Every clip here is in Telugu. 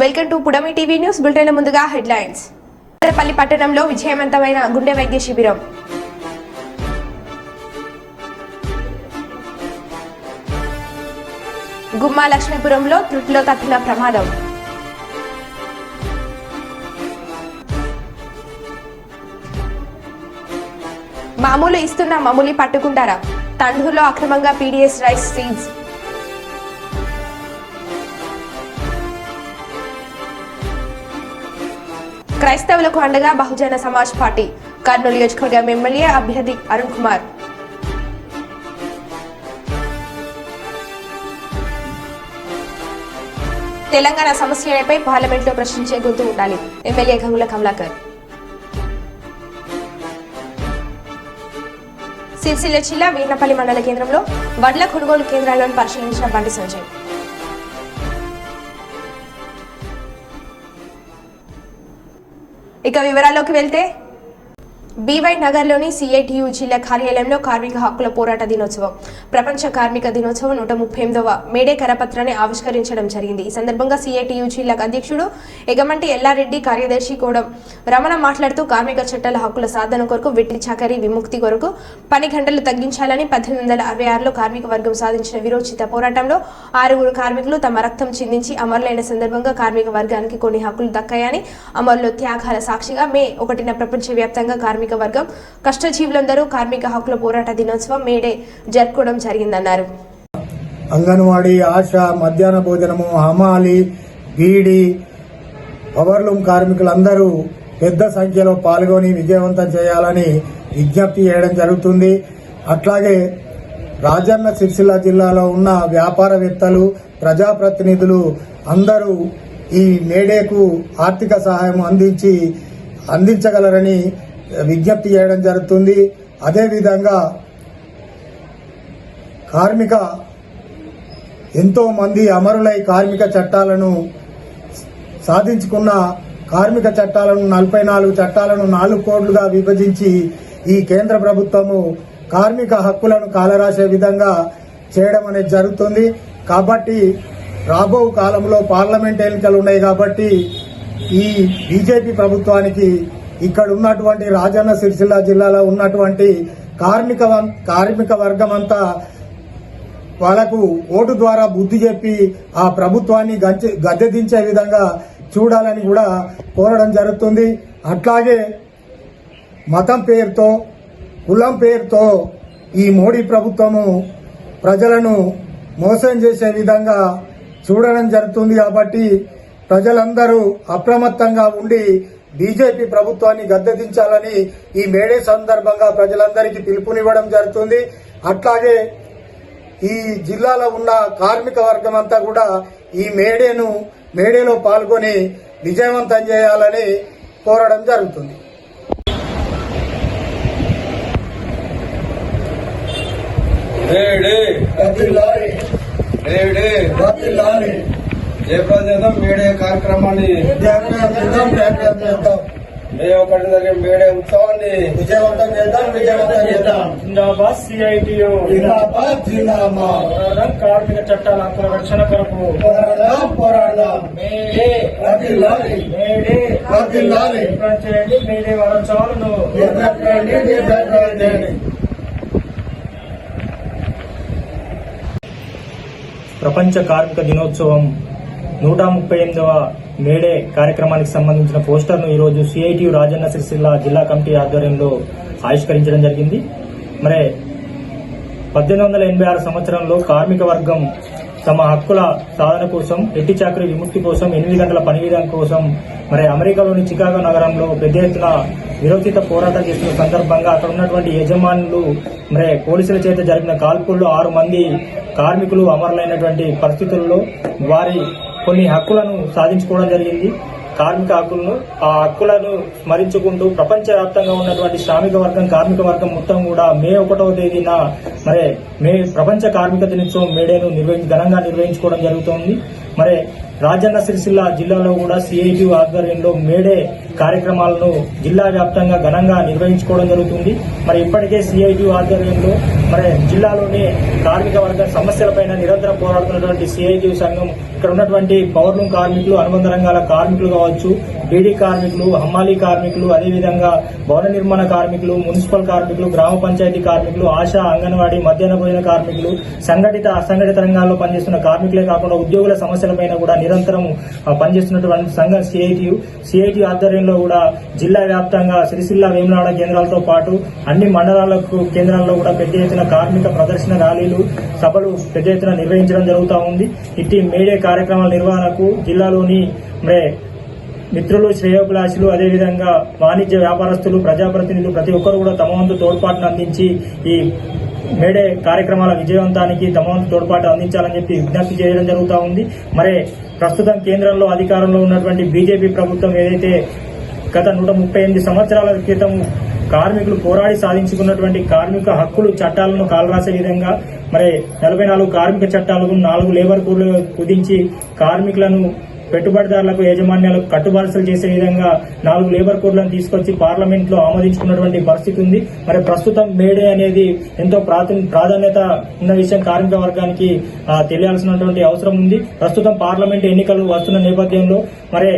Welcome to Pudami TV news bulletin ముందుగా హెడ్లైన్స్. పల్లి పట్టణంలో విజయవంతమైన గుండె వైద్య శిబిరం. గుమ్మా లక్ష్మీపురంలో త్రుట్లో తప్పిన ప్రమాదం. మామూలు ఇస్తున్న మామూలు పట్టుకుంటారా? తండ్రులో అక్రమంగా పీడీఎస్ రైస్ సీడ్స్ క్రైస్తవులకు అండగా బహుజన సమాజ్ పార్టీ కర్నూలు నియోజకవర్గం ఎమ్మెల్యే అభ్యర్థి అరుణ్ కుమార్. తెలంగాణ సమస్యలపై పార్లమెంట్లో ప్రశ్నించే గొంతు ఉండాలి. ఎమ్మెల్యే గంగుల కమలాకర్. సిరిసిల్ల జిల్లా వీర్నపల్లి మండల కేంద్రంలో వడ్ల కొనుగోలు కేంద్రాలను పరిశీలించిన Bandi Sanjay. ఇక వివరాల్లోకి వెళ్తే B Y నగర్లోని సిఐటియు జిల్లా కార్యాలయంలో కార్మిక హక్కుల పోరాట దినోత్సవం. ప్రపంచ కార్మిక దినోత్సవం నూట ముప్పై ఎనిమిదవ మేడే కరపత్రాన్ని ఆవిష్కరించడం జరిగింది. ఈ సందర్భంగా సిఐటియు జిల్లా అధ్యక్షుడు ఎగమంటి ఎల్లారెడ్డి కార్యదర్శి కోడం రమణ మాట్లాడుతూ కార్మిక చట్టాల హక్కుల సాధన కొరకు వెట్టి చాకరీ విముక్తి కొరకు పని గంటలు తగ్గించాలని పద్దెనిమిది వందల అరవై ఆరులో కార్మిక వర్గం సాధించిన విరోచిత పోరాటంలో ఆరుగురు కార్మికులు తమ రక్తం చిందించి అమరులైన సందర్భంగా కార్మిక వర్గానికి కొన్ని హక్కులు దక్కాయని అమరులో త్యాగాల సాక్షిగా మే ఒకటిన ప్రపంచవ్యాప్తంగా కార్మిక వర్గం కష్టజీవులందరూ కార్మిక హక్కుల పోరాట దినోత్సవం మేడే జరుపుకోవడం జరిగిందన్నారు. అంగన్వాడీ ఆశ మధ్యాహ్న భోజనము హమాలి బీడి పవర్లూమ్ కార్మికులందరూ పెద్ద సంఖ్యలో పాల్గొని విజయవంతం చేయాలని విజ్ఞప్తి చేయడం జరుగుతుంది. అట్లాగే రాజన్న సిరిసిల్ల జిల్లాలో ఉన్న వ్యాపారవేత్తలు ప్రజాప్రతినిధులు అందరూ ఈ మేడేకు ఆర్థిక సహాయం అందించి అందించగలరని విజ్ఞప్తి చేయడం జరుగుతుంది. అదేవిధంగా కార్మిక ఎంతో మంది అమరులై కార్మిక చట్టాలను సాధించుకున్న కార్మిక చట్టాలను నలభై నాలుగు చట్టాలను నాలుగు కోట్లుగా విభజించి ఈ కేంద్ర ప్రభుత్వము కార్మిక హక్కులను కాలరాసే విధంగా చేయడం అనేది జరుగుతుంది. కాబట్టి రాబో కాలంలో పార్లమెంట్ ఎన్నికలు ఉన్నాయి కాబట్టి ఈ బీజేపీ ప్రభుత్వానికి ఇక్కడ ఉన్నటువంటి రాజన్న సిరిసిల్ల జిల్లాలో ఉన్నటువంటి కార్మిక వం- కార్మిక వర్గం అంతా వాళ్ళకు ఓటు ద్వారా బుద్ధి చెప్పి ఆ ప్రభుత్వాన్ని గంచె- గద్దెదించే విధంగా చూడాలని కూడా కోరడం జరుగుతుంది. అట్లాగే మతం పేరుతో కులం పేరుతో ఈ మోడీ ప్రభుత్వము ప్రజలను మోసం చేసే విధంగా చూడడం జరుగుతుంది కాబట్టి ప్రజలందరూ అప్రమత్తంగా ఉండి బీజేపీ ప్రభుత్వాన్ని గద్దెదించాలని ఈ మేడే సందర్భంగా ప్రజలందరికీ పిలుపునివ్వడం జరుగుతుంది. అట్లాగే ఈ జిల్లాలో ఉన్న కార్మిక వర్గం అంతా కూడా ఈ మేడేను మేడేలో పాల్గొని విజయవంతం చేయాలని కోరడం జరుగుతుంది. May Day. May Day. జయప్రదం చేద్దాం మేడే కార్యక్రమాన్ని మే ఒకటి జరిగే మేడే ఉత్సవాన్ని విజయవంతం చేద్దాం విజయవంతం చేద్దాం. జిందాబాద్ సిఐటియు జిందాబాద్ జిందాబాద్. పోరాటం కార్మిక చట్టాల హక్కుల రక్షణ కొరకు. పోరాడదాం పోరాడదాం మేడే. వర్ధిల్లాలి. విజయవంతం చేయండి మేడే వారోత్సవాలను. ప్రపంచ కార్మిక దినోత్సవం నూట ముప్పై ఎనిమిదవ మేడే కార్యక్రమానికి సంబంధించిన పోస్టర్ను ఈరోజు సిఐటియు రాజన్న సిరిసిల్ల జిల్లా కమిటీ ఆధ్వర్యంలో ఆవిష్కరించడం జరిగింది. మరి పద్దెనిమిది వందల ఎనభై ఆరు సంవత్సరంలో కార్మిక వర్గం తమ హక్కుల సాధన కోసం ఎట్టి చాకరీ విముక్తి కోసం ఎనిమిది గంటల పని విధానం కోసం మరి అమెరికాలోని చికాగో నగరంలో పెద్ద ఎత్తున విరోచిత పోరాటం చేసిన సందర్భంగా అక్కడ ఉన్నటువంటి యజమానులు మరి పోలీసుల చేత జరిగిన కాల్పుల్లో ఆరు మంది కార్మికులు అమరులైనటువంటి పరిస్థితుల్లో వారి కొన్ని హక్కులను సాధించుకోవడం జరిగింది. కార్మిక హక్కులను ఆ హక్కులను స్మరించుకుంటూ ప్రపంచవ్యాప్తంగా ఉన్నటువంటి శ్రామిక వర్గం కార్మిక వర్గం మొత్తం కూడా మే ఒకటవ తేదీన మరి మే ప్రపంచ కార్మిక దినోత్సవం మేడేను నిర్వహించి ఘనంగా నిర్వహించుకోవడం జరుగుతోంది. మరి రాజన్న సిరిసిల్ల జిల్లాలో కూడా సిఐటి ఆధ్వర్యంలో మేడే కార్యక్రమాలను జిల్లా వ్యాప్తంగా ఘనంగా నిర్వహించుకోవడం జరుగుతుంది. మరి ఇప్పటికే సిఐటి ఆధ్వర్యంలో మరి జిల్లాలోని కార్మిక వర్గ సమస్యలపైన నిరంతరం పోరాడుతున్నటువంటి సిఐటి సంఘం ఇక్కడ ఉన్నటువంటి పౌరులు కార్మికులు అనుబంధ రంగాల కార్మికులు కావచ్చు బీడీ కార్మికులు హమ్మాలీ కార్మికులు అదేవిధంగా భవన నిర్మాణ కార్మికులు మున్సిపల్ కార్మికులు గ్రామ పంచాయతీ కార్మికులు ఆశా అంగన్వాడీ మధ్యాహ్న భోజన కార్మికులు సంఘటిత అసంఘటిత రంగాల్లో పనిచేస్తున్న కార్మికులే కాకుండా ఉద్యోగుల సమస్యలపైన కూడా నిరంతరం పనిచేస్తున్నటువంటి సంఘం సిఐటియు సిఐటి ఆధ్వర్యంలో కూడా జిల్లా వ్యాప్తంగా సిరిసిల్ల వేములాడ కేంద్రాలతో పాటు అన్ని మండలాలకు కేంద్రాల్లో కూడా పెద్ద ఎత్తున కార్మిక ప్రదర్శన ర్యాలీలు సభలు పెద్ద ఎత్తున నిర్వహించడం జరుగుతూ ఉంది. ఇట్టి మేడే కార్యక్రమాల నిర్వహణకు జిల్లాలోని మరే మిత్రులు శ్రేయోభిలాషులు అదేవిధంగా వాణిజ్య వ్యాపారస్తులు ప్రజాప్రతినిధులు ప్రతి ఒక్కరు కూడా తమ వంతు తోడ్పాటును అందించి ఈ మేడే కార్యక్రమాల విజయవంతానికి తమ వంతు తోడ్పాటు అందించాలని చెప్పి విజ్ఞప్తి చేయడం జరుగుతూ ఉంది. మరి ప్రస్తుతం కేంద్రంలో అధికారంలో ఉన్నటువంటి బీజేపీ ప్రభుత్వం ఏదైతే గత నూట ముప్పై ఎనిమిది సంవత్సరాల క్రితం కార్మికులు పోరాడి సాధించుకున్నటువంటి కార్మిక హక్కులు చట్టాలను కాలరాసే విధంగా మరి నలభై నాలుగు కార్మిక చట్టాలను నాలుగు లేబర్ కోడ్లు కుదించి కార్మికులను పెట్టుబడిదారులకు యాజమాన్యాలకు కట్టుబాటులు చేసే విధంగా నాలుగు లేబర్ కోడ్లను తీసుకొచ్చి పార్లమెంట్లో ఆమోదించుకున్నటువంటి పరిస్థితి ఉంది. మరి ప్రస్తుతం మేడే అనేది ఎంతో ప్రాధాన్యత ఉన్న విషయం కార్మిక వర్గానికి తెలియాల్సినటువంటి అవసరం ఉంది. ప్రస్తుతం పార్లమెంట్ ఎన్నికలు వస్తున్న నేపథ్యంలో మరి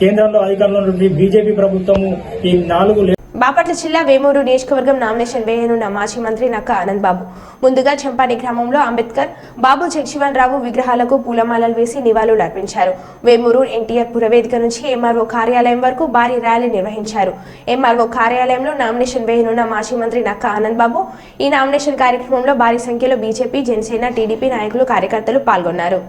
కేంద్రంలో అధికారంలో బీజేపీ ప్రభుత్వము ఈ నాలుగు బాపట్ల జిల్లా వేమూరు నియోజకవర్గం నామినేషన్ వేయనున్న మాజీ మంత్రి నక్క ఆనంద్ బాబు ముందుగా చంపాని గ్రామంలో అంబేద్కర్ బాబు జగ్జీవన్ రావు విగ్రహాలకు పూలమాలలు వేసి నివాళులు అర్పించారు. వేమూరు ఎన్టీఆర్ పురవేదిక నుంచి ఎంఆర్ఓ కార్యాలయం వరకు భారీ ర్యాలీ నిర్వహించారు. ఎంఆర్ఓ కార్యాలయంలో నామినేషన్ వేయనున్న మాజీ మంత్రి నక్క ఆనంద్ బాబు ఈ నామినేషన్ కార్యక్రమంలో భారీ సంఖ్యలో బీజేపీ జనసేన టీడీపీ నాయకులు కార్యకర్తలు పాల్గొన్నారు.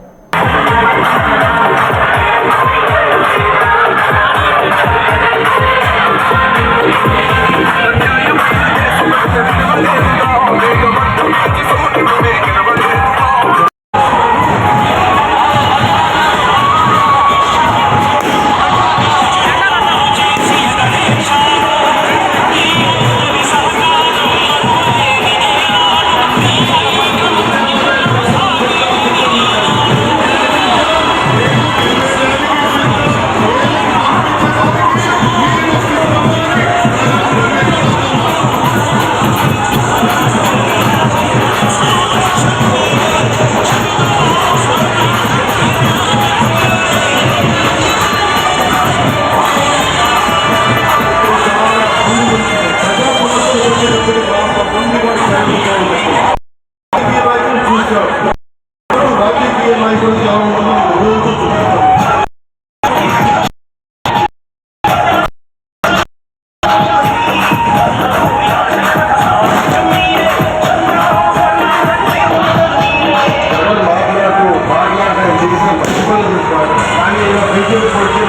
చేసిన మంచి కానీ ఇలా బీజేపీ కొట్టి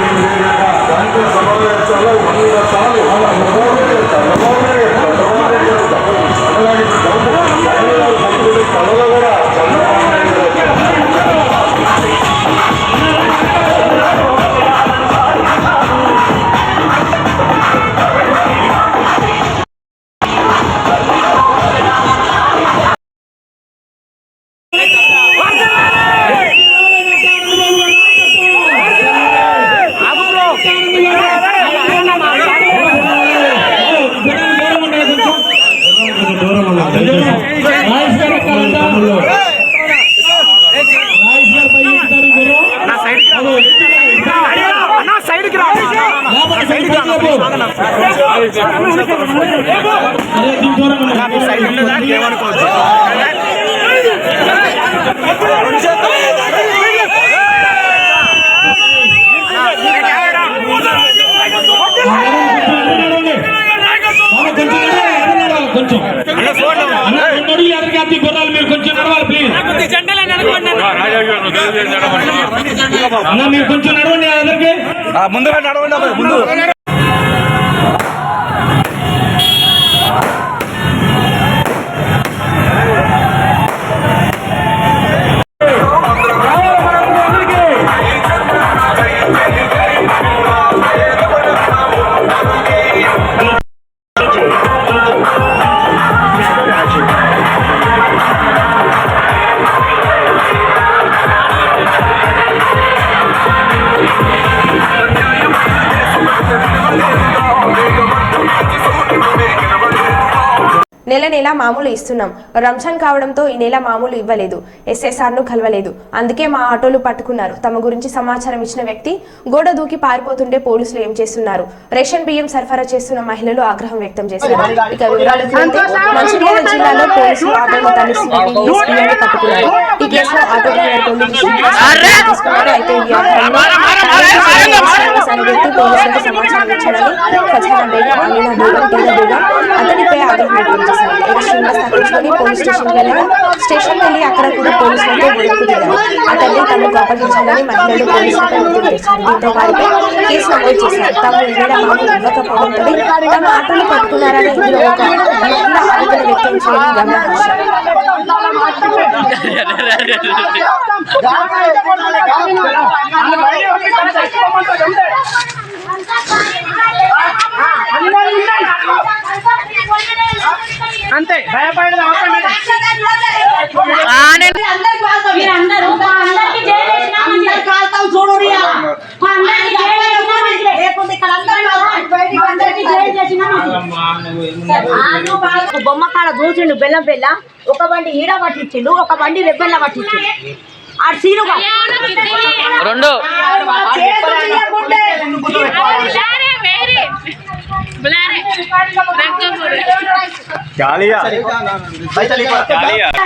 దాంట్లో సమావేశాల్లో వంద సార్లు అలాగే కళలో కూడా కొంచెం అత్తి గుర్రాలు మీరు కొంచెం నడవాలి ప్లీజ్ అన్న మీరు కొంచెం నడవండి ముందుగా నడవండి ముందు. నెల నెల మామూలు ఇస్తున్నాం. రంజాన్ కావడంతో ఈ నెల మామూలు ఇవ్వలేదు. ఎస్ఎస్ఆర్ను కలవలేదు. అందుకే మా ఆటోలు పట్టుకున్నారు. తమ గురించి సమాచారం ఇచ్చిన వ్యక్తి గోడ దూకి పారిపోతుంటే పోలీసులు ఏం చేస్తున్నారు? రేషన్ బియ్యం సరఫరా చేస్తున్న మహిళలు ఆగ్రహం వ్యక్తం చేశారు. ఇక వివరాలకు వెళ్తే మంచిర్యాల జిల్లాలో పోలీసులు ఆటోను తరలిస్తున్న టీఎస్ బియ్యాన్ని పట్టుకున్నారు. ఈ కేసులో ఆటో డ్రైవర్ అయితే వ్యక్తి పోలీసులకు సమాచారం ఇచ్చాడని బేగం అతనిపై ఆగ్రహం వ్యక్తం తప్పించుకొని పోలీస్ స్టేషన్ వెళ్ళగా స్టేషన్ వెళ్ళి అక్కడ కూడా పోలీసులతో గొడవకు దిగారు అతన్ని తమకు అప్పగించాలని మహిళలు పోలీసులపై ఒత్తిడి తెచ్చారు దీంతో వారిపై కేసు నమోదు చేశారు తాము ఏదైనా మామూలు ఇవ్వకపోవడంతో తమ ఆటోలు పట్టుకున్నారని ఇందులో ఒక మహిళ ఆవేదన వ్యక్తం చేయడం గమనార్హం అంతే భయపడదు అవసరం లేదు. మీరందరూ మా అందరికీ జైలు వేసినామని మా అందరికీ జైలు వేసినామని లేకుంటే ఇక్కడ అందరూ అందరికీ జైలు చేసినామని బొమ్మ కాడ దూచిండు బెల్లం బెల్ల ఒక బండి ఈడ పట్టించిండు ఒక బండి రెబ్బెల్ల పట్టించిండు ఆ సీనుగా రెండు చాలియా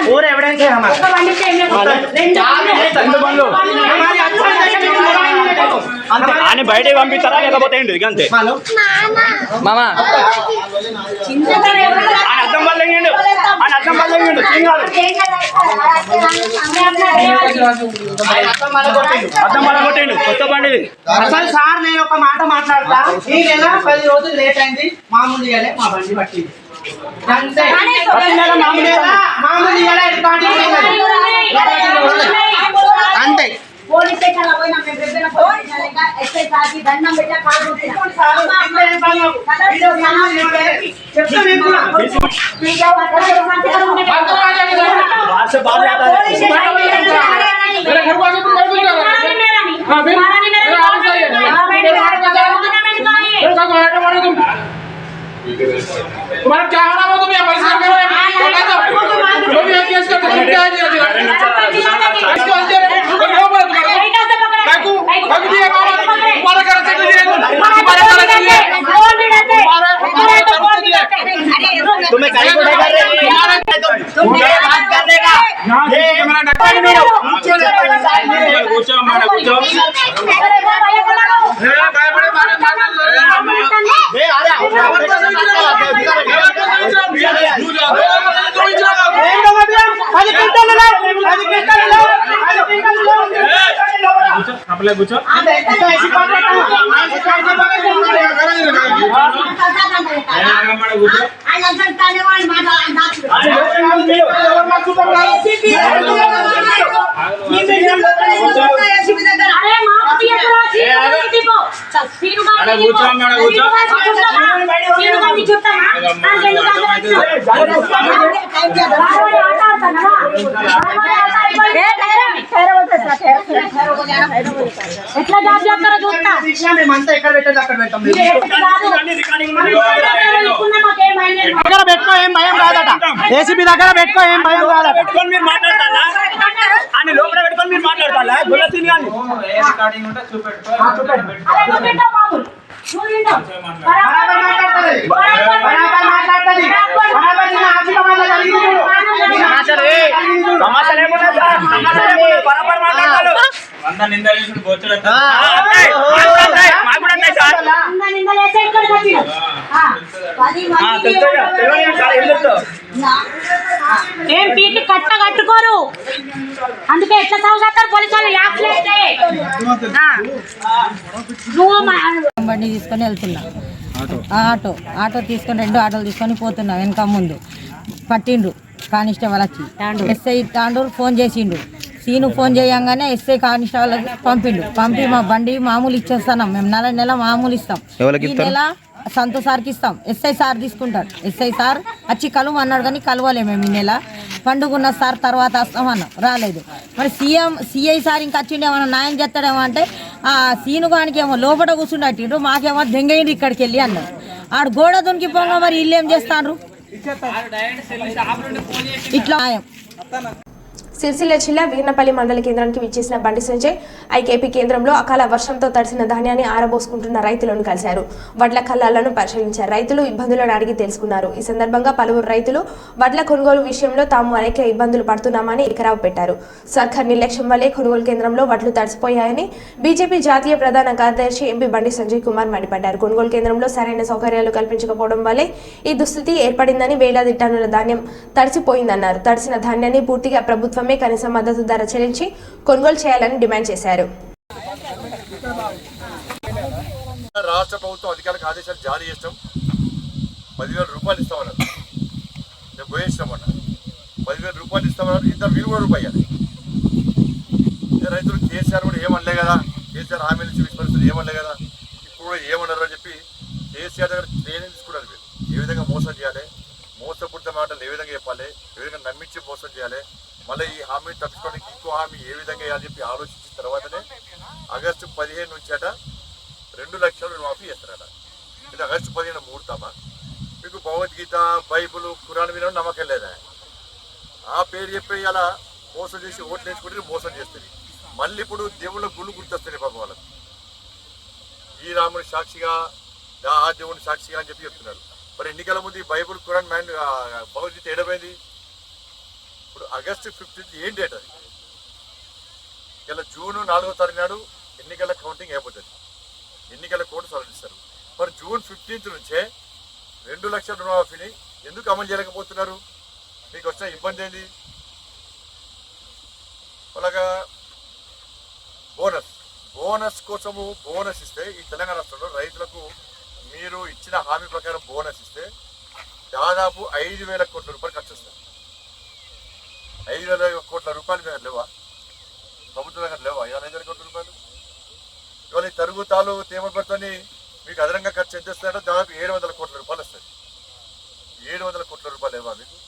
पूरा एविडेंस है हमारा ఒక బండికి ఎన్ని రెండు బండ్లు हमारी अच्छा है అంతే. ఆయన బయటకి పంపిస్తారా లేకపోతే ఏంటి ఇక అంతే. మామా. ఆయన అర్థం వల్ల ఆయన అర్థం వల్ల ఏండు సింగాలు అర్థం వల్ల కొట్టేయండు కొత్త బండి అసలు సార్ నేను ఒక మాట మాట్లాడతా. ఈ నెల పది రోజులు లేట్ అయింది. మామూలు ఇయ్యలే మా బండి పట్టింది. అంతే. మామూలు? మామూలు రికార్డింగ్. అంతే. పోలీస్ స్టేషన్ లో పోయినా మేము రెబ్బెన పోలీస్ స్టేషన్ ఇంకా ఎస్ఐ సార్కి దండం పెట్టా కాలు మొక్కినా. సార్, ఇంట్లో ఏం పని లేదు. వీడియో సమానం చెప్పలేదు. చెప్తా మీకు కూడా. మీకు ఎవరు మంచిగా ఉంటే వాట్సాప్ బాగా చేస్తారు. పోలీస్ స్టేషన్ లో పోయినా మారాని మేరాని. మారాని మేరాని గవర్నమెంట్ గవర్నమెంట్ కానీ. तुम्हारा क्या होना वो तुम्हें पैसा करो बता दो तुम ये केस करते अगदी तुम्हारे घर से लिए तुम्हारे घर से लिए तुम्हें कहीं को नहीं कर रहे तुम मेरे बात करने का ये हमारा डॉक्टर नहीं हो पूछो हमारा पूछो हे भाई बड़े मारे मारे हे आ रहा आज कितना ले लो आज कितना ले लो आज कितना ले लो కూర్చో అంతే. ఇంకా ఐదు పక్కన. ఇంకా ఐదు పక్కన. కూర్చో ఆయన అంటాడు కానీ వాడి మాట ఆయన దాచుడు. అరే మా అత్తయ్య ఎక్కడ? సీను గారికి తీపో. సీను గారికి అక్కడ కూర్చో అమ్మ, అక్కడ కూర్చో. సీను గారికి చుట్టామా? సీను గారికి చుట్టామా? నాకు ఎందుకు అంత నచ్చదు? వాడు ఆట ఆడుతున్నావా? వాడు ఆట ఆడుతున్నావా? ఎట్లా జాబ్ చేస్తారో చూస్తా శిక్ష మేమంతా ఎక్కడ పెట్టేది అక్కడ పెడతాం మీరు ఎక్కడ కాదు. మన ఇంట్లో పెట్టుకున్నా మాకేం భయం లేదు. దగ్గర పెట్టుకో ఏం భయం కాదట ఏసీబీ దగ్గర పెట్టుకో ఏం భయం కాదట పెట్టుకొని మీరు మాట్లాడతారా అని లోపల పెట్టుకొని మీరు మాట్లాడతారా గుల్ల తిని కానీ అరే నువ్వు తింటావు మామూలు. నువ్వు తింటావు. వంద నిందలు బొచ్చుడు ఏం పీకి కట్ట కట్టుకోరు? అందుకే ఎట్లా చదువుతారు పోలీసు వాళ్ళు ఆ. నువ్వు మా- బండి తీసుకొని వెళ్తున్నా. ఆ ఆటో. ఆటో తీసుకొని రెండు ఆటోలు తీసుకొని పోతున్నా వెనక ముందు. పట్టిండు కానిస్టేబుల్ వచ్చి ఎస్ఐ తాండూరు ఫోన్ చేసిండు సీను ఫోన్ చేయంగానే ఎస్ఐ కానిస్టేబుల్ పంపిండు. పంపి మా బండి మామూలు ఇచ్చేస్తున్నాం మేము నెల నెల మామూలు ఇస్తాం. ఈ నెల సంతో సార్కి ఇస్తాం. ఎస్ఐ సార్ తీసుకుంటాడు ఎస్ఐ సార్ వచ్చి కలువు అన్నాడు కానీ కలవలే మేము ఈ నెల. పండుగ సార్ తర్వాత వస్తామన్నాం. రాలేదు. మరి సీఎం సిఐ సార్ ఇంకా వచ్చిండు ఏమన్నా న్యాయం చేస్తాడేమో అంటే ఆ సీను గానికి ఏమో లోపల కూర్చుండట్టిండు మాకేమో దెంగయిండు ఇక్కడికి వెళ్ళి అన్నాడు. ఆడు గోడ దునికి పోగా మరి ఇల్లు ఏం చేస్తాండ్రు ఇట్లా. సిరిసిల్ల జిల్లా వీర్నపల్లి మండల కేంద్రానికి విచ్చేసిన బండి సంజయ్ ఐకేపీ కేంద్రంలో అకాల వర్షంతో తడిసిన ధాన్యాన్ని ఆరబోసుకుంటున్న రైతులను కలిశారు. వడ్ల కల్లాలను పరిశీలించారు. రైతులు ఇబ్బందులను అడిగి తెలుసుకున్నారు. ఈ సందర్భంగా పలువురు రైతులు వడ్ల కొనుగోలు విషయంలో తాము అనేక ఇబ్బందులు పడుతున్నామని ఎకరావు పెట్టారు. సర్కార్ నిర్లక్ష్యం వల్లే కొనుగోలు కేంద్రంలో వడ్లు తడిసిపోయాయని బీజేపీ జాతీయ ప్రధాన కార్యదర్శి ఎంపీ బండి సంజయ్ కుమార్ మండిపడ్డారు. కొనుగోలు కేంద్రంలో సరైన సౌకర్యాలు కల్పించకపోవడం వల్లే ఈ దుస్థితి ఏర్పడిందని వేలాది టన్నుల ధాన్యం తడిసిపోయిందన్నారు. తడిసిన ధాన్యాన్ని పూర్తిగా ప్రభుత్వమే కనీస మద్దతు ధర చెల్లించి కొనుగోలు చేయాలని డిమాండ్ చేశారు. రాష్ట్ర ప్రభుత్వం అధికారులకు ఆదేశాలు జారీ చేస్తాం. పదివేల రూపాయలు ఇస్తామన్నారు నేను పదివేల రూపాయలు ఇస్తామన్నారు ఇంత వీలు కూడా రూపాయలు రైతులు కేసీఆర్ కూడా ఏమనలే కదా? కేసీఆర్ హామీలు ఇచ్చి విస్మరిస్తున్నారు ఏమనలే కదా? ఇప్పుడు కూడా ఏమన్నారు అని చెప్పి కేసీఆర్ దగ్గర ట్రైనింగ్ తీసుకున్నారు మీరు ఏ విధంగా మోసం చేయాలి? మోసపూరిత మాటలు ఏ విధంగా చెప్పాలి? ఏ విధంగా నమ్మించి మోసం చేయాలి? మళ్ళీ ఈ హామీ తప్పించుకోవడానికి ఇంకో హామీ ఏ విధంగా వేయాలని చెప్పి ఆలోచించిన తర్వాతనే ఆగస్టు పదిహేను నుంచి రెండు లక్షలు మాఫీ చేస్తారట. ఇది ఆగస్టు పదిహేను ముహూర్తమా? మీకు భగవద్గీత బైబుల్ ఖురాన్ మీద నమ్మకం లేదా? ఆ పేరు చెప్పి అలా మోసం చేసి ఓట్లు వేసుకుంటే మోసం చేస్తుంది. మళ్ళీ ఇప్పుడు దేవుళ్ళ గుళ్ళు గుర్తొస్తుంది పాపం వాళ్ళకి. ఈ రాముని సాక్షిగా ఆ దేవుని సాక్షిగా అని చెప్పి చెప్తున్నారు. మరి ఎన్నికల ముందు బైబుల్ ఖురాన్ మ్యాన్ భగవద్గీత ఏడమైంది ఇప్పుడు ఆగస్టు ఫిఫ్టీన్త్ ఏం డేట్ అది? ఇలా జూన్ నాలుగో తారీఖు నాడు ఎన్నికల కౌంటింగ్ అయిపోతుంది. ఎన్నికల కోడ్ సవరిస్తారు మరి జూన్ ఫిఫ్టీన్త్ నుంచే రెండు లక్షల రుణమాఫీని ఎందుకు అమలు చేయలేకపోతున్నారు? మీకు వచ్చిన ఇబ్బంది ఏంది? అలాగా బోనస్. బోనస్ కోసము బోనస్ ఇస్తే ఈ తెలంగాణ రాష్ట్రంలో రైతులకు మీరు ఇచ్చిన హామీ ప్రకారం బోనస్ ఇస్తే దాదాపు ఐదు వేల కోట్ల రూపాయలు ఖర్చు వస్తుంది ఐదు వేల కోట్ల రూపాయలు మీద లేవా? ప్రభుత్వం దగ్గర లేవా? ఇవాళ ఐదు వేల కోట్ల రూపాయలు? ఇవాళ ఈ తరుగుతాలు తేమబడితోని మీకు అదనంగా ఖర్చు ఎంత వస్తుందంటే దాదాపు ఏడు వందల కోట్ల రూపాయలు వస్తుంది ఏడు వందల కోట్ల రూపాయలు ఇవ్వాలి మీకు?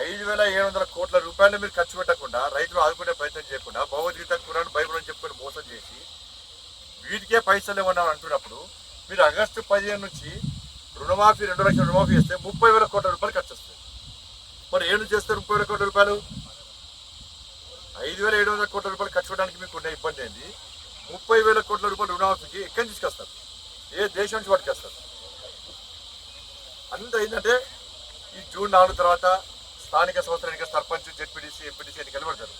ఐదు వేల ఏడు వందల కోట్ల రూపాయలు మీరు ఖర్చు పెట్టకుండా రైతులు ఆదుకునే ప్రయత్నం చేయకుండా భగవద్గీత కూడా బైబుల్ అని చెప్పుకొని మోసం చేసి వీటికే పైసలు ఇవ్వని అంటున్నప్పుడు మీరు ఆగస్టు పదిహేను నుంచి రుణమాఫీ రెండు లక్షల రుణమాఫీ చేస్తే ముప్పై వేల కోట్ల రూపాయలు ఖర్చు వస్తుంది మరి ఏడు చేస్తే ముప్పై వేల కోట్ల రూపాయలు? ఐదు వేల ఏడు వందల కోట్ల రూపాయలు ఖర్చు పెట్టడానికి మీకు ఉన్న ఇబ్బంది ఏంది? ముప్పై వేల కోట్ల రూపాయలు రుణమాఫీకి ఎక్కడి నుంచి తీసుకొస్తారు? ఏ దేశం నుంచి పట్టుకొస్తారు అంత ఏంటంటే ఈ జూన్ నాలుగు తర్వాత స్థానిక సంస్థల ఎన్నికలు సర్పంచ్ జెడ్పీటీసీ ఎంపీటీసీ ఎన్నికలు పడతారు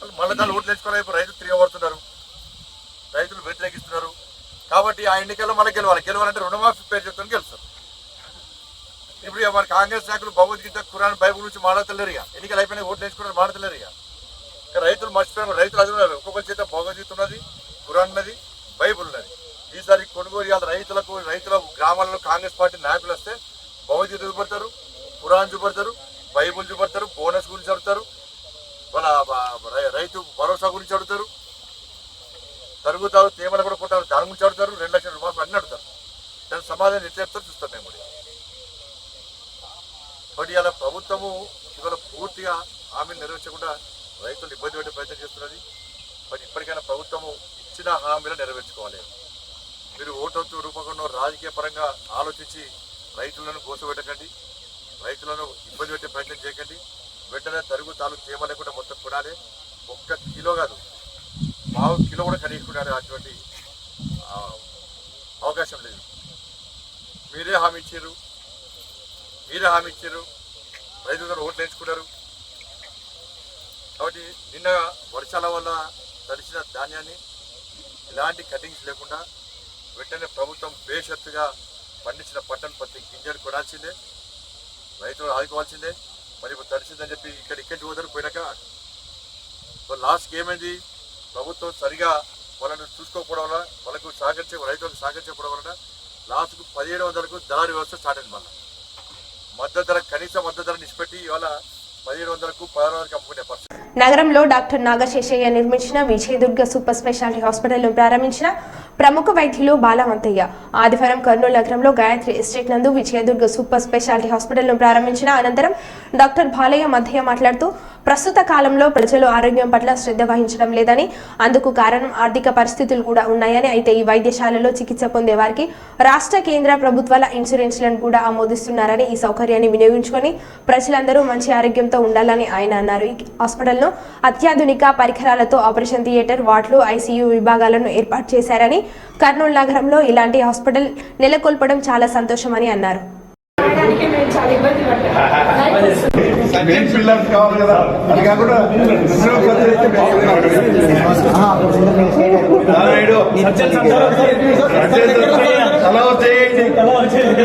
వాళ్ళు మళ్ళీ దాన్ని ఓట్లు తెచ్చుకోవాలి రైతులు తిరగబడుతున్నారు రైతులు వ్యతిరేకిస్తున్నారు. కాబట్టి ఆ ఎన్నికల్లో మళ్ళీ గెలవాలి. గెలవాలంటే రుణమాఫీ పేరు చెప్తాను గెలుస్తారు. ఇప్పుడు ఇక మరి కాంగ్రెస్ నాయకులు భగవద్గీత ఖురాన్ బైబుల్ నుంచి మాడతలేరు ఇక ఎన్నికలు అయిపోయినా ఓట్లు వేసుకున్నారు మాట్లాడలేరు ఇక రైతులు మర్చిపోయారు రైతులు అది ఉన్నారు. ఒక్కొక్కరి చేత భగవద్గీత ఉన్నది ఖురాన్ ఉన్నది బైబుల్ ఉన్నది. ఈసారి కొనుగోలు ఇవాళ రైతులకు రైతుల గ్రామాలలో కాంగ్రెస్ పార్టీ నాయకులు వస్తే భగవద్గీత చూపడతారు ఖురాన్ చూపడతారు బైబుల్ చూపడతారు బోనస్ గురించి అడుగుతారు వాళ్ళ రైతు భరోసా గురించి అడుగుతారు. తరుగుతారు తేమలు కూడా కొట్టారు దాని గురించి అడుగుతారు రెండు లక్షల రూపాయలు అన్ని అడుగుతారు. దాని సమాధానం ఎట్లా చెప్తారు చూస్తాం మేము కూడా. కాబట్టి ఇలా ప్రభుత్వము ఇవాళ పూర్తిగా హామీలు నెరవేర్చకుండా రైతులు ఇబ్బంది పెట్టే ప్రయత్నం చేస్తున్నది. మరి ఇప్పటికైనా ప్రభుత్వము ఇచ్చిన హామీలు నెరవేర్చుకోవాలి. మీరు ఓటొత్తు రూపకంలో రాజకీయ పరంగా ఆలోచించి రైతులను కోసపెట్టకండి రైతులను ఇబ్బంది పెట్టే ప్రయత్నం చేయకండి. వెంటనే తరుగు తాలూకు తేమ లేకుండా మొత్తం కొనాలి. ఒక్క కిలో కాదు పావు కిలో కూడా కడిగి అటువంటి అవకాశం లేదు. మీరే హామీ ఇచ్చారు మీరే హామీ ఇచ్చారు. రైతులందరూ ఓట్లు వేయించుకున్నారు. కాబట్టి నిన్న వర్షాల వల్ల తడిసిన ధాన్యాన్ని ఎలాంటి కటింగ్స్ లేకుండా వెంటనే ప్రభుత్వం బేషత్తుగా పండించిన పట్టణ పత్తి గింజలు కొనాల్సిందే. రైతులు ఆదుకోవాల్సిందే. మరి ఇప్పుడు తడిసిందని చెప్పి ఇక్కడ ఇక్కడికి పోతారు పోయినాక లాస్ట్కి ఏమైంది? ప్రభుత్వం సరిగా వాళ్ళని చూసుకోకపోవడం వల్ల వాళ్ళకు సహకరించే రైతులకు సహకరించకపోవడం వలన లాస్ట్కు పదిహేడు వందలకు దళారి వ్యవస్థ స్టార్ట్ అయింది మళ్ళీ. మద్దతు ధర కనీస మద్దతు ధర నిష్పెట్టి ఇవాళ పదిహేడు వందలకు పదహారు వందలకు అమ్ముకునే పరిస్థితి. నగరంలో డాక్టర్ నాగశేషయ్య నిర్మించిన విజయదుర్గ సూపర్ స్పెషాలిటీ హాస్పిటల్ను ప్రారంభించిన ప్రముఖ వైద్యులు బాలవంతయ్య. ఆదివారం కర్నూలు నగరంలో గాయత్రి ఎస్టేట్ నందు విజయదుర్గ సూపర్ స్పెషాలిటీ హాస్పిటల్ను ప్రారంభించిన అనంతరం డాక్టర్ బాలయ్య మధ్య మాట్లాడుతూ ప్రస్తుత కాలంలో ప్రజలు ఆరోగ్యం పట్ల శ్రద్ధ వహించడం లేదని అందుకు కారణం ఆర్థిక పరిస్థితులు కూడా ఉన్నాయని అయితే ఈ వైద్యశాలలో చికిత్స పొందే వారికి రాష్ట్ర కేంద్ర ప్రభుత్వాల ఇన్సూరెన్స్లను కూడా ఆమోదిస్తున్నారని ఈ సౌకర్యాన్ని వినియోగించుకొని ప్రజలందరూ మంచి ఆరోగ్యంతో ఉండాలని ఆయన అన్నారు. ఈ హాస్పిటల్లో అత్యాధునిక పరికరాలతో ఆపరేషన్ థియేటర్ వార్డులు ఐసీయూ విభాగాలను ఏర్పాటు చేశారని కర్నూలు నగరంలో ఇలాంటి హాస్పిటల్ నెలకొల్పడం చాలా సంతోషమని అన్నారు. మెయిన్ పిల్లర్స్ కావాలి కదా అది కాకుండా ఇందులో ఖర్చు అయితే నారాయణుడు. తల వచ్చేయండి.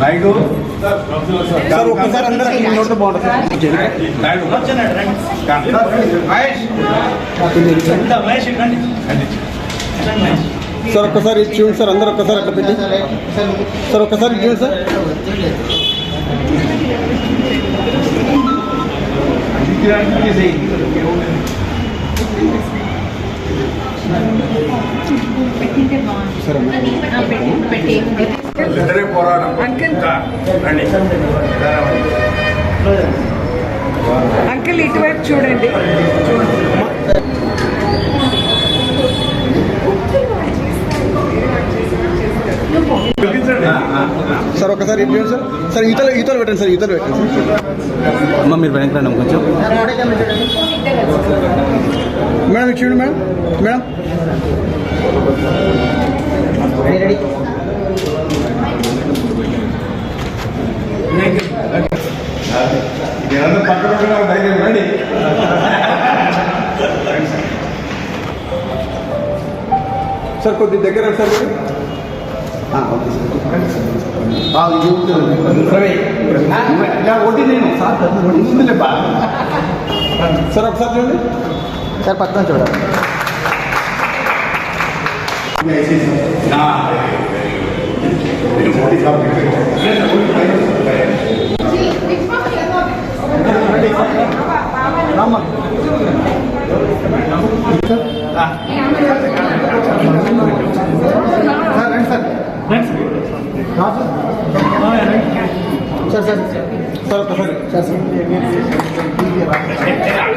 నాయుడు సార్ ఒక్కసారి అందరూ నోట్లో బాగుంటుంది. సార్ ఒక్కసారి చూడండి సార్ అందరూ ఒక్కసారి అట్లా పెట్టి. సార్ ఒక్కసారి ఇది చూడండి సార్. ఇద్దరే పోరాటం రండి. అంకుల్ ఇటువైపు చూడండి. సార్ ఒకసారి చూడండి సార్. సార్ ఈతలు ఈతలు పెట్టండి సార్ ఈతలు పెట్టండి సార్. అమ్మ మీరు వెనక్కి రండి కొంచెం. మేడం ఇది చూడండి మేడం. మేడం మీరందరూ పక్కన ఉండడం ధైర్యం రండి సార్. కొద్ది దగ్గర సార్ సార్ ఒకటి నేను ముందులే బా. సార్ ఒకసారి చూడండి. సార్ పక్కన చూడాలి సార్ సార్ సార్ ఒకసారి sir sir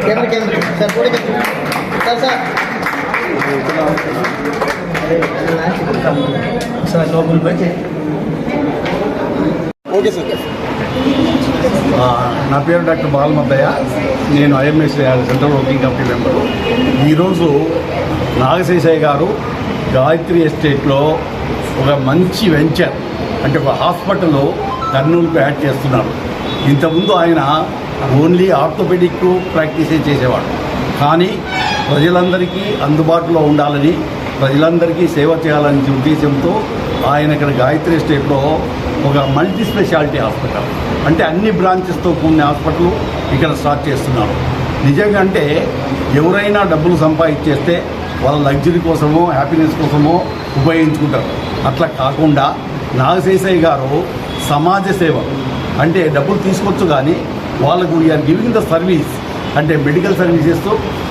camera camera sir కూడా సార్ సార్. Okay sir. నా పేరు డాక్టర్ బాలమద్దయ్య నేను IMS central working committee member. ఈరోజు నాగశేషయ్య గారు గాయత్రి ఎస్టేట్లో ఒక మంచి వెంచర్ అంటే ఒక హాస్పిటల్ కర్నూలుకు యాడ్ చేస్తున్నారు. ఇంతకుముందు ఆయన ఓన్లీ ఆర్థోపెడిక్ ప్రాక్టీసే చేసేవాడు. కానీ ప్రజలందరికీ అందుబాటులో ఉండాలని ప్రజలందరికీ సేవ చేయాలనే ఉద్దేశంతో ఆయన ఇక్కడ గాయత్రి స్టేట్లో ఒక మల్టీ స్పెషాలిటీ హాస్పిటల్ అంటే అన్ని బ్రాంచెస్తో కూడిన హాస్పిటల్ ఇక్కడ స్టార్ట్ చేస్తున్నారు. నిజంగా అంటే ఎవరైనా డబ్బులు సంపాదించేస్తే వాళ్ళ లగ్జరీ కోసమో హ్యాపీనెస్ కోసమో ఉపయోగించుకుంటారు. అట్లా కాకుండా నాగశేషయ్య గారు సమాజ సేవ అంటే డబ్బులు తీసుకోవచ్చు కానీ వాళ్ళకు వీఆర్ గివింగ్ ద సర్వీస్ అంటే మెడికల్ సర్వీసెస్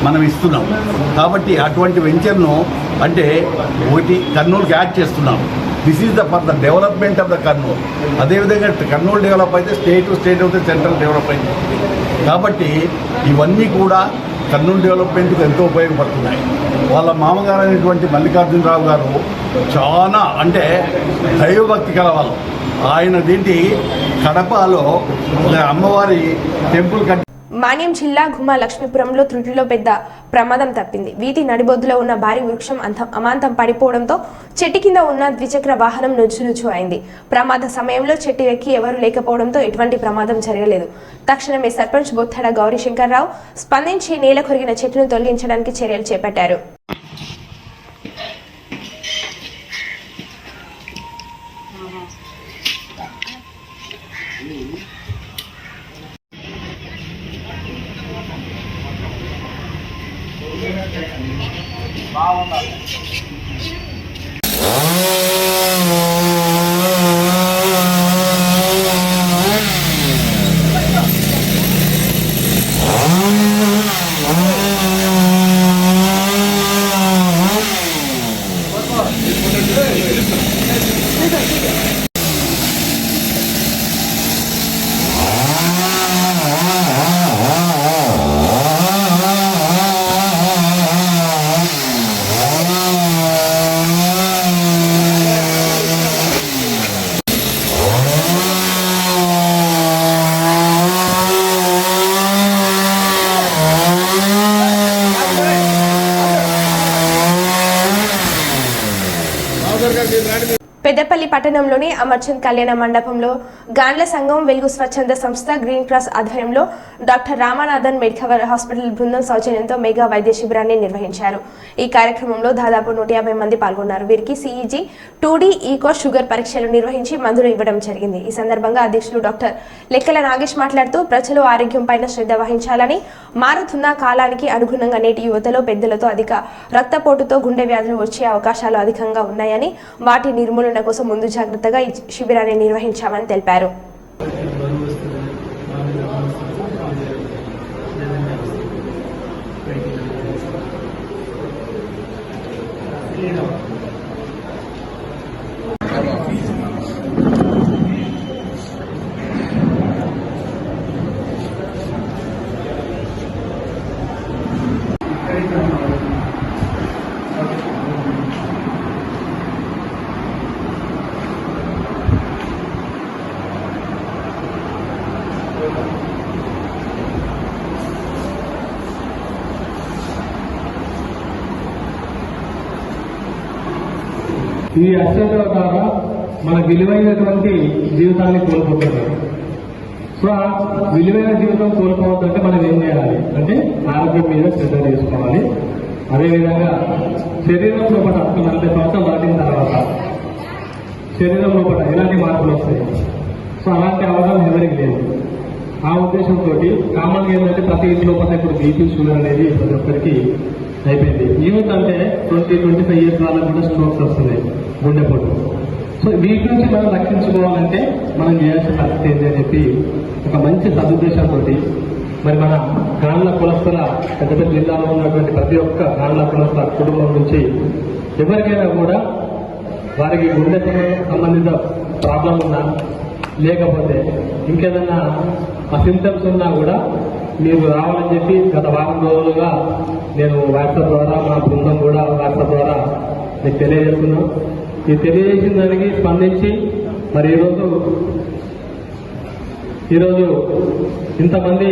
మనం ఇస్తున్నాం. కాబట్టి అటువంటి వెంచర్ను అంటే ఒకటి కర్నూలుకి యాడ్ చేస్తున్నాం. This is the for the development of the Kurnool అదేవిధంగా కర్నూలు డెవలప్ అయితే స్టేట్ స్టేట్ అయితే సెంట్రల్ డెవలప్ అయింది. కాబట్టి ఇవన్నీ కూడా కర్నూలు డెవలప్మెంట్కి ఎంతో ఉపయోగపడుతున్నాయి. వాళ్ళ మామగారు అయినటువంటి మల్లికార్జునరావు గారు చాలా అంటే దైవభక్తి కలవాళ్ళు ఆయన దీంటి కడపలో అమ్మవారి టెంపుల్ కట్టి మాన్యం జిల్లా గుమా లక్ష్మీపురంలో త్రుటిలో పెద్ద ప్రమాదం తప్పింది. వీధి నడిబొద్దులో ఉన్న భారీ వృక్షం అంతం అమాంతం పడిపోవడంతో చెట్టు కింద ఉన్న ద్విచక్ర వాహనం నుజ్జు అయింది ప్రమాద సమయంలో చెట్టు ఎక్కి ఎవరూ లేకపోవడంతో ఎటువంటి ప్రమాదం జరగలేదు. తక్షణమే సర్పంచ్ బొత్తాడ గౌరీశంకర్ రావు స్పందించి నేల కొరిగిన చెట్టును తొలగించడానికి చర్యలు చేపట్టారు. బాగుండాలి. తొందరగా మీరు. రాండి పెద్దపల్లి పట్టణంలోని అమర్చంద్ కళ్యాణ మండపంలో గాండ్ల సంఘం వెలుగు స్వచ్ఛంద సంస్థ గ్రీన్ క్రాస్ ఆధ్వర్యంలో డాక్టర్ రామానాథన్ మెడికవర్ హాస్పిటల్ బృందం సౌజన్యంతో మెగా వైద్య శిబిరాన్ని నిర్వహించారు. ఈ కార్యక్రమంలో దాదాపు నూట యాభై మంది పాల్గొన్నారు. వీరికి సిఈజీ టూడీ ఈకో షుగర్ పరీక్షలు నిర్వహించి మందులు ఇవ్వడం జరిగింది. ఈ సందర్భంగా అధ్యక్షులు డాక్టర్ లెక్కల నాగేష్ మాట్లాడుతూ ప్రజలు ఆరోగ్యం పైన శ్రద్ధ వహించాలని మారుతున్న కాలానికి అనుగుణంగా నేటి యువతలో పెద్దలతో అధిక రక్తపోటుతో గుండె వ్యాధులు వచ్చే అవకాశాలు అధికంగా ఉన్నాయని వాటి నిర్మూలన కోసం ముందు జాగ్రత్తగా ఈ శిబిరాన్ని నిర్వహించామని తెలిపారు. ఈ అశ్రద్ధ ద్వారా మన విలువైనటువంటి జీవితాన్ని కోల్పోతున్నారు సో ఆ విలువైన జీవితం కోల్పోవద్దంటే మనం ఏం చేయాలి? అంటే ఆరోగ్యం మీద శ్రద్ధ తీసుకోవాలి. అదేవిధంగా శరీరం లోపల ఒక నలభై సంవత్సరాలు దాటిన తర్వాత శరీరం లోపల ఎలాంటి మార్పులు వస్తాయి? సో అలాంటి అవగాహన ఎవరికి లేదు. ఆ ఉద్దేశంతో కామన్గా ఏంటంటే ప్రతి ఇంటి లోపల ఇప్పుడు బీపీ షుగర్ అనేది ప్రతి ఒక్కరికి అయిపోయింది. యూత్ అంటే ట్వంటీ ట్వంటీ ఫైవ్ ఇయర్స్ వాళ్ళకి కూడా స్ట్రోక్స్ వస్తున్నాయి. గుండెపోటు సో వీటి నుంచి మనం రక్షించుకోవాలంటే మనం చేయాల్సిన పరిస్థితి ఏంటి అని చెప్పి ఒక మంచి సదుద్దేశంతో మరి మన గాండ్ల కులస్తుల పెద్ద జిల్లాలో ఉన్నటువంటి ప్రతి ఒక్క గాండ్ల కులస్తుల కుటుంబం నుంచి ఎవరికైనా కూడా వారికి గుండె సంబంధిత ప్రాబ్లం ఉన్నా లేకపోతే ఇంకేదన్నా ఆ సింటమ్స్ ఉన్నా కూడా మీరు రావాలని చెప్పి గత వారం రోజులుగా నేను వాట్సాప్ ద్వారా మా బృందం కూడా వాట్సాప్ ద్వారా మీకు తెలియజేస్తున్నాం ఈ తెలియజేసిన దానికి స్పందించి మరి ఈరోజు ఈరోజు ఇంతమంది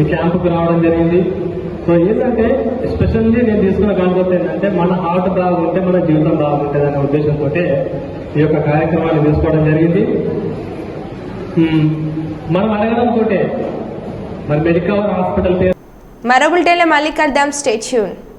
ఈ క్యాంపుకి రావడం జరిగింది. సో ఏంటంటే ఎస్పెషల్లీ నేను తీసుకున్న కాన్సెప్ట్ ఏంటంటే మన హార్ట్ బాగుంటే మన జీవితం బాగుంటుంది అనే ఉద్దేశంతో ఈ యొక్క కార్యక్రమాన్ని తీసుకోవడం జరిగింది. మనం అడగడం తోటే మరి మెడికల్ హాస్పిటల్ పేరు మరో బులెటిన్లో మళ్ళీ కలుద్దాం స్టేట్యూన్